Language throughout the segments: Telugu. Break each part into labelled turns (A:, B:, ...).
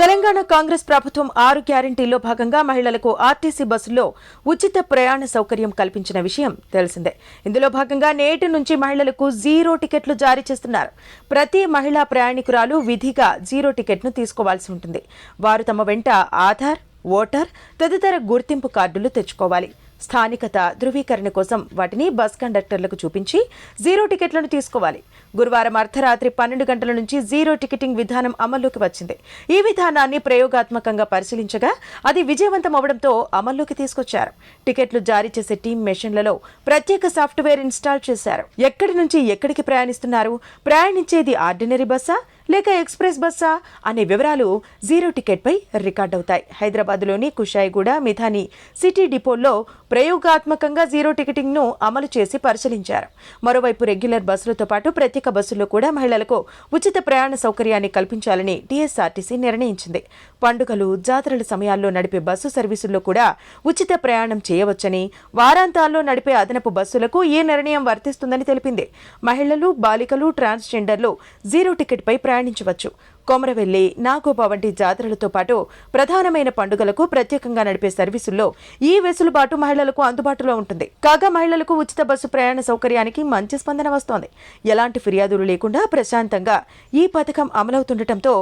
A: తెలంగాణ కాంగ్రెస్ ప్రభుత్వం ఆరు గ్యారంటీల్లో భాగంగా మహిళలకు ఆర్టీసీ బస్సుల్లో ఉచిత ప్రయాణ సౌకర్యం కల్పించిన విషయం తెలిసిందే. ఇందులో భాగంగా నేటి నుంచి మహిళలకు జీరో టికెట్లు జారీ చేస్తున్నారు. ప్రతి మహిళా ప్రయాణికురాలు విధిగా జీరో టికెట్ను తీసుకోవాల్సి ఉంటుంది. వారు తమ వెంట ఆధార్ ఓటర్ తదితర గుర్తింపు కార్డులు తెచ్చుకోవాలి. స్థానికత ధృవీకరణ కోసం వాటిని బస్ కండక్టర్లకు చూపించి జీరో టికెట్లను తీసుకోవాలి. గురువారం అర్ధరాత్రి పన్నెండు గంటల నుంచి జీరో టికెటింగ్ విధానం అమల్లోకి వచ్చింది. ఈ విధానాన్ని ప్రయోగాత్మకంగా పరిశీలించగా అది విజయవంతం అవడంతో అమల్లోకి తీసుకొచ్చారు. టికెట్లు జారీ చేసే టీం మెషిన్లలో ప్రత్యేక సాఫ్ట్వేర్ ఇన్స్టాల్ చేశారు. ఎక్కడి నుంచి ఎక్కడికి ప్రయాణిస్తున్నారు? ప్రయాణించేది ఆర్డినరీ బస్సా? లేక ఎక్స్ప్రెస్ బస్సా అనే వివరాలు జీరో టికెట్పై రికార్డ్ అవుతాయి హైదరాబాద్లోని కుషాయిగూడ మిథాని సిటీ డిపోల్లో ప్రయోగాత్మకంగా జీరో టికెటింగ్ను అమలు చేసి పరిశీలించారు. మరోవైపు రెగ్యులర్ బస్సులతో పాటు ప్రత్యేక బస్సుల్లో కూడా మహిళలకు ఉచిత ప్రయాణ సౌకర్యాన్ని కల్పించాలని టీఎస్ఆర్టీసీ నిర్ణయించింది. పండుగలు జాతరల సమయాల్లో నడిపే బస్సు సర్వీసుల్లో కూడా ఉచిత ప్రయాణం చేయవచ్చని వారాంతాల్లో నడిపే అదనపు బస్సులకు ఈ నిర్ణయం వర్తిస్తుందని తెలిపింది. మహిళలు బాలికలు ట్రాన్స్జెండర్లు జీరో టికెట్పై ప్రయాణించవచ్చు. కొమరవెల్లి నాగోబా వంటి జాతరలతో పాటు ప్రధానమైన పండుగలకు ప్రత్యేకంగా నడిపే సర్వీసుల్లో ఈ వెసులుబాటు మహిళలకు అందుబాటులో ఉంటుంది. కాగా మహిళలకు ఉచిత బస్సు ప్రయాణ సౌకర్యానికి మంచి స్పందన వస్తోంది. ఎలాంటి ఫిర్యాదులు లేకుండా ప్రశాంతంగా ఈ పథకం అమలవుతుండటంతో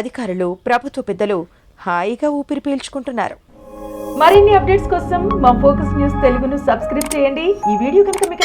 A: అధికారులు ప్రభుత్వ పెద్దలు హాయిగా ఊపిరి పీల్చుకుంటున్నారు. మరిన్ని అప్డేట్స్ కోసం మా ఫోకస్ న్యూస్ తెలుగును సబ్స్క్రైబ్ చేయండి. ఈ వీడియో కనుక మీకు